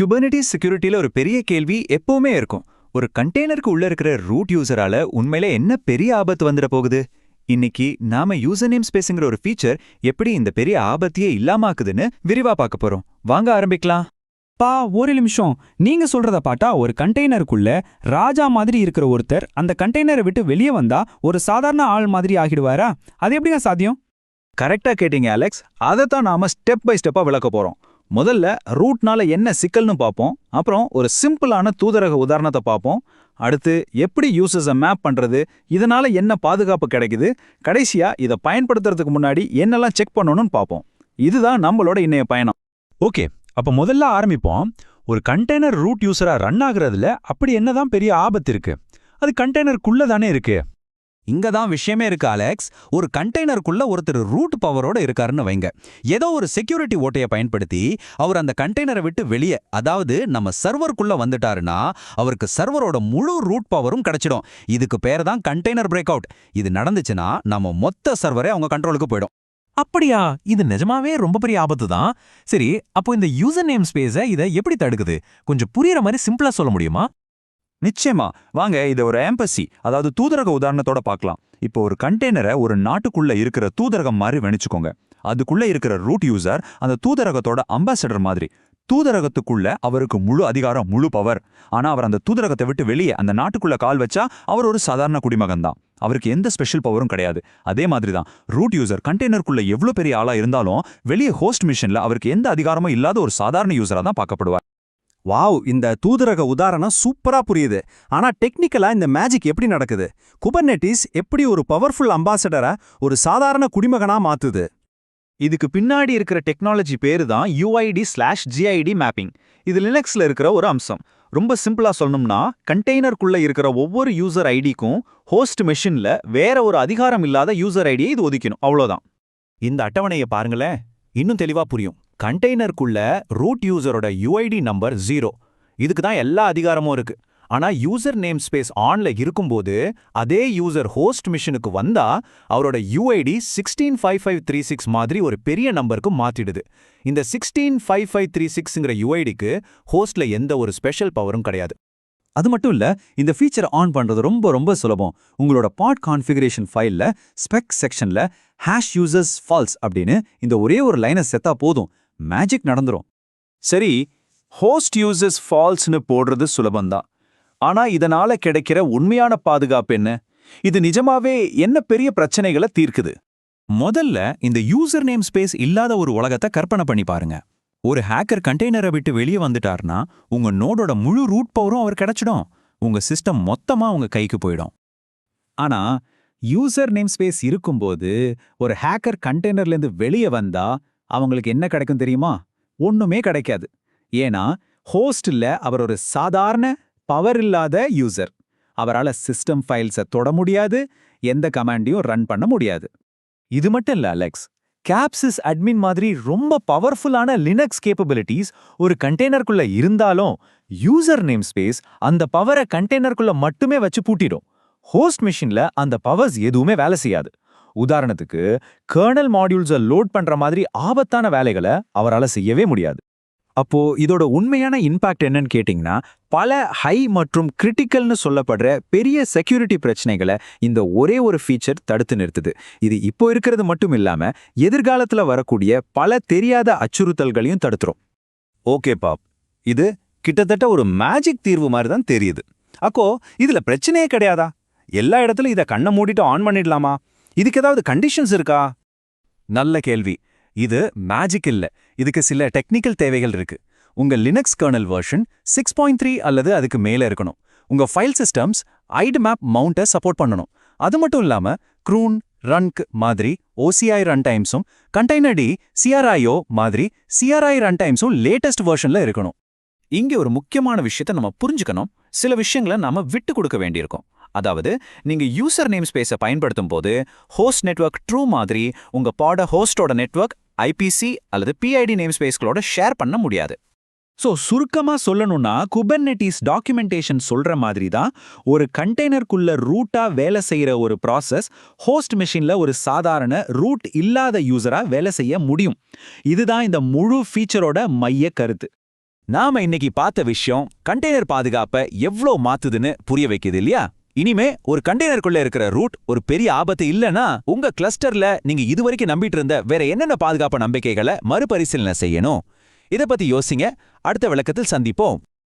குபர்னிட்டிஸ் செக்யூரிட்டியில ஒரு பெரிய கேள்வி எப்பவுமே இருக்கும். ஒரு கண்டெய்னருக்கு உள்ள இருக்கிற ரூட் யூசரால உண்மையில என்ன பெரிய ஆபத்து வந்துட போகுது? இன்னைக்கு நாம யூசர் நேம் ஸ்பேஸ்ங்கிற ஒரு ஃபீச்சர் எப்படி இந்த பெரிய ஆபத்தையே இல்லாமாக்குதுன்னு விரிவா பார்க்க போறோம். வாங்க ஆரம்பிக்கலாம். பா ஒரு நிமிஷம். நீங்க சொல்றத பாட்டா ஒரு கண்டெய்னருக்குள்ள ராஜா மாதிரி இருக்கிற ஒருத்தர் அந்த கண்டெய்னரை விட்டு வெளியே வந்தா ஒரு சாதாரண ஆள் மாதிரி ஆகிடுவாரா? அது எப்படிங்க சாத்தியம்? கரெக்டா கேட்டீங்க அலெக்ஸ். அதைத்தான் நாம ஸ்டெப் பை ஸ்டெப்பா விளக்க போறோம். முதல்ல ரூட்னால என்ன சிக்கல்னு பார்ப்போம். அப்புறம் ஒரு சிம்பிளான தூதரக உதாரணத்தை பார்ப்போம். அடுத்து எப்படி யூசஸை மேப் பண்றது இதனால என்ன பாதுகாப்பு கிடைக்குது கடைசியா இதை பயன்படுத்துறதுக்கு முன்னாடி என்னெல்லாம் செக் பண்ணணும்னு பார்ப்போம். இதுதான் நம்மளோட இன்னைய பயணம். ஓகே அப்ப முதல்ல ஆரம்பிப்போம். ஒரு கண்டெய்னர் ரூட் யூஸராக ரன் ஆகுறதுல அப்படி என்னதான் பெரிய ஆபத்து இருக்கு? அது கண்டெய்னருக்குள்ளே தானே இருக்கு? இங்க தான் விஷயமே இருக்கு அலெக்ஸ் ஒரு கண்டெய்னருக்குள்ள ஒருத்தர் ரூட் பவரோட இருக்காருன்னு வைங்க. ஏதோ ஒரு செக்யூரிட்டி ஓட்டையை பயன்படுத்தி அவர் அந்த கண்டெய்னரை விட்டு வெளியே அதாவது நம்ம சர்வருக்குள்ள வந்துட்டாருன்னா அவருக்கு சர்வரோட முழு ரூட் பவரும் கிடைச்சிடும். இதுக்கு பேர் தான் கண்டெய்னர் பிரேக் அவுட் இது நடந்துச்சுன்னா நம்ம மொத்த சர்வரே அவங்க கண்ட்ரோலுக்கு போயிடும். அப்படியா? இது நிஜமாவே ரொம்ப பெரிய ஆபத்து தான். சரி அப்போ இந்த யூசர் நேம் ஸ்பேஸை இதை எப்படி தடுக்குது? கொஞ்சம் புரியற மாதிரி சிம்பிளா சொல்ல முடியுமா? நிச்சயமா. வாங்க இதை ஒரு ஏம்பசி அதாவது தூதரக உதாரணத்தோட பார்க்கலாம். இப்போ ஒரு கண்டெய்னரை ஒரு நாட்டுக்குள்ள இருக்கிற தூதரகம் மாதிரி வெணிச்சுக்கோங்க அதுக்குள்ள இருக்கிற ரூட் யூசர் அந்த தூதரகத்தோட அம்பாசடர் மாதிரி. தூதரகத்துக்குள்ள அவருக்கு முழு அதிகாரம் முழு பவர் ஆனா அவர் அந்த தூதரகத்தை விட்டு வெளியே அந்த நாட்டுக்குள்ள கால் வச்சா அவர் ஒரு சாதாரண குடிமகன் தான். அவருக்கு எந்த ஸ்பெஷல் பவரும் கிடையாது. அதே மாதிரி தான் ரூட் யூசர் கண்டெய்னருக்குள்ள எவ்வளோ பெரிய ஆளா இருந்தாலும் வெளியே ஹோஸ்ட் மிஷன்ல அவருக்கு எந்த அதிகாரமும் இல்லாத ஒரு சாதாரண யூசரா தான் பார்க்கப்படுவார். வாவ் இந்த தூதரக உதாரணம் சூப்பரா புரியுது. ஆனா டெக்னிக்கலா இந்த மேஜிக் எப்படி நடக்குது? குபர்நெட்டிஸ் எப்படி ஒரு பவர்ஃபுல் அம்பாசடரை ஒரு சாதாரண குடிமகனா மாத்துது? இதுக்கு பின்னாடி இருக்கிற டெக்னாலஜி பேரு தான் யூஐடி ஸ்லாஷ் ஜிஐடி மேப்பிங் இது லினக்ஸ்ல இருக்கிற ஒரு அம்சம். ரொம்ப சிம்பிளா சொல்லணும்னா கண்டெய்னருக்குள்ள இருக்கிற ஒவ்வொரு யூசர் ஐடிக்கும் ஹோஸ்ட் மெஷின்ல வேற ஒரு அதிகாரம் இல்லாத யூசர் ஐடியை இது ஒதுக்கணும். அவ்வளோதான் இந்த அட்டவணையை பாருங்களேன். இன்னும் தெளிவா புரியும். கண்டெய்னருக்குள்ள ரூட் யூசரோட யுஐடி நம்பர் ஜீரோ இதுக்கு தான் எல்லா அதிகாரமும் இருக்கு. ஆனா யூசர் நேம் ஸ்பேஸ் ஆன்ல இருக்கும்போது அதே யூசர் ஹோஸ்ட் மிஷனுக்கு வந்தா அவரோட UID sixteen five five three six மாதிரி ஒரு பெரிய நம்பருக்கு மாத்திடுது. இந்த சிக்ஸ்டீன் ஃபைவ் ஃபைவ் த்ரீ சிக்ஸ்ங்கிற யுஐடிக்கு ஹோஸ்ட்ல எந்த ஒரு ஸ்பெஷல் பவரும் கிடையாது. அது மட்டும் இல்ல இந்த ஃபீச்சர் ஆன் பண்றது ரொம்ப ரொம்ப சுலபம். உங்களோட பாட் கான்ஃபிகரேஷன் ஃபைல்ல ஸ்பெக் செக்ஷன்ல ஹேஷ் யூசர்ஸ் ஃபால்ஸ் அப்படின்னு இந்த ஒரே ஒரு லைனை செத்தா போதும். மேஜிக் நடந்துரும். சரி ஹோஸ்ட் யூசர்ஸ் ஃபால்ஸ்னு போடுறது சுலபந்தான் ஆனா இதனால கிடைக்கிற உண்மையான பாதுகாப்பு என்ன? இது நிஜமாவே என்ன பெரிய பிரச்சனைகளை தீர்க்குது? முதல்ல இந்த யூசர் நேம் ஸ்பேஸ் இல்லாத ஒரு உலகத்தை கற்பனை பண்ணி பாருங்க. ஒரு ஹேக்கர் கண்டெய்னரை விட்டு வெளியே வந்துட்டார்னா உங்க நோடோட முழு ரூட் பவரும் அவர் கிடைச்சிடும். உங்க சிஸ்டம் மொத்தமா உங்க கைக்கு போயிடும். ஆனா யூசர் நேம் ஸ்பேஸ் இருக்கும்போது ஒரு ஹேக்கர் கண்டெய்னர்லேருந்து வெளியே வந்தா அவங்களுக்கு என்ன கிடைக்கும் தெரியுமா? ஒண்ணுமே கிடைக்காது. ஏன்னா ஹோஸ்டில் அவர் ஒரு சாதாரண பவர் இல்லாத யூசர் அவரால் சிஸ்டம் ஃபைல்ஸை தொட முடியாது எந்த கமாண்டையும் ரன் பண்ண முடியாது. இது மட்டும் இல்ல அலெக்ஸ் கேப்சிஸ் அட்மின் மாதிரி ரொம்ப பவர்ஃபுல்லான லினக்ஸ் கேப்பபிலிட்டிஸ் ஒரு கண்டெய்னருக்குள்ள இருந்தாலும் யூசர் நேம் ஸ்பேஸ் அந்த பவரை கண்டெய்னருக்குள்ள மட்டுமே வச்சு பூட்டிடும். ஹோஸ்ட் மிஷின்ல அந்த பவர்ஸ் எதுவுமே வேலை செய்யாது. உதாரணத்துக்கு கர்னல் மாடியூல்ஸை லோட் பண்ற மாதிரி ஆபத்தான வேலைகளை அவரால் செய்யவே முடியாது. அப்போ இதோட உண்மையான இம்பாக்ட் என்னன்னு கேட்டிங்கன்னா பல ஹை மற்றும் கிரிட்டிக்கல்னு சொல்லப்படுற பெரிய செக்யூரிட்டி பிரச்சனைகளை இந்த ஒரே ஒரு ஃபீச்சர் தடுத்து நிறுத்துது. இது இப்போ இருக்கிறது மட்டும் இல்லாம எதிர்காலத்துல வரக்கூடிய பல தெரியாத அச்சுறுத்தல்களையும் தடுத்துரும். ஓகே பாப் இது கிட்டத்தட்ட ஒரு மேஜிக் தீர்வு மாதிரி தான் தெரியுது. அக்கோ இதுல பிரச்சனையே கிடையாதா? எல்லா இடத்துலயும் இதை கண்ணை மூடிட்டு ஆன் பண்ணிடலாமா? இதுக்கு ஏதாவது கண்டிஷன்ஸ் இருக்கா? நல்ல கேள்வி. இது மேஜிக் இல்ல. இதுக்கு சில டெக்னிக்கல் தேவைகள் இருக்கு. உங்க Linux kernel version six point three அல்லது அதுக்கு மேல இருக்கணும். உங்க ஃபைல் சிஸ்டம்ஸ் ஐடு மேப் மவுண்ட்டை சப்போர்ட் பண்ணணும். அது மட்டும் இல்லாம க்ரூன் ரன்க் மாதிரி ஓசிஐ ரன் டைம்ஸும் கண்டெய்னர் டி சிஆர்ஐஓ மாதிரி சிஆர்ஐ ரன் டைம்ஸும் லேட்டஸ்ட் வெர்ஷன்ல இருக்கணும். இங்கே ஒரு முக்கியமான விஷயத்தை நம்ம புரிஞ்சுக்கணும். சில விஷயங்களை நாம விட்டு கொடுக்க வேண்டியிருக்கும். அதாவது நீங்க யூசர் நேம் ஸ்பேஸை பயன்படுத்தும் போது ஹோஸ்ட் நெட்வொர்க் ட்ரூ மாதிரி உங்க பாட ஹோஸ்டோட நெட்வொர்க் ஐபிசி அல்லது பிஐடி நேம் ஸ்பேஸ்களோட ஷேர் பண்ண முடியாது. ஸோ சுருக்கமா சொல்லணும்னா குபர்னெட்டிஸ் டாக்குமெண்டேஷன் சொல்ற மாதிரி தான் ஒரு கண்டெய்னருக்குள்ள ரூட்டா வேலை செய்யற ஒரு ப்ராசஸ் ஹோஸ்ட் மெஷின்ல ஒரு சாதாரண ரூட் இல்லாத யூசரா வேலை செய்ய முடியும். இதுதான் இந்த முழு ஃபீச்சரோட மைய கருத்து. நாம இன்னைக்கு பார்த்த விஷயம் கண்டெய்னர் பாதுகாப்பை எவ்ளோ மாத்துதுன்னு புரிய வைக்குது இல்லையா? இனிமே ஒரு கண்டெய்னருக்குள்ள இருக்கிற ரூட் ஒரு பெரிய ஆபத்து இல்லனா உங்க கிளஸ்டர்ல நீங்க இதுவரைக்கும் நம்பிட்டு இருந்த வேற என்னென்ன பாதுகாப்பு நம்பிக்கைகளை மறுபரிசீலனை செய்யணும்? இத பத்தி யோசிங்க. அடுத்த விளக்கத்தில் சந்திப்போம்.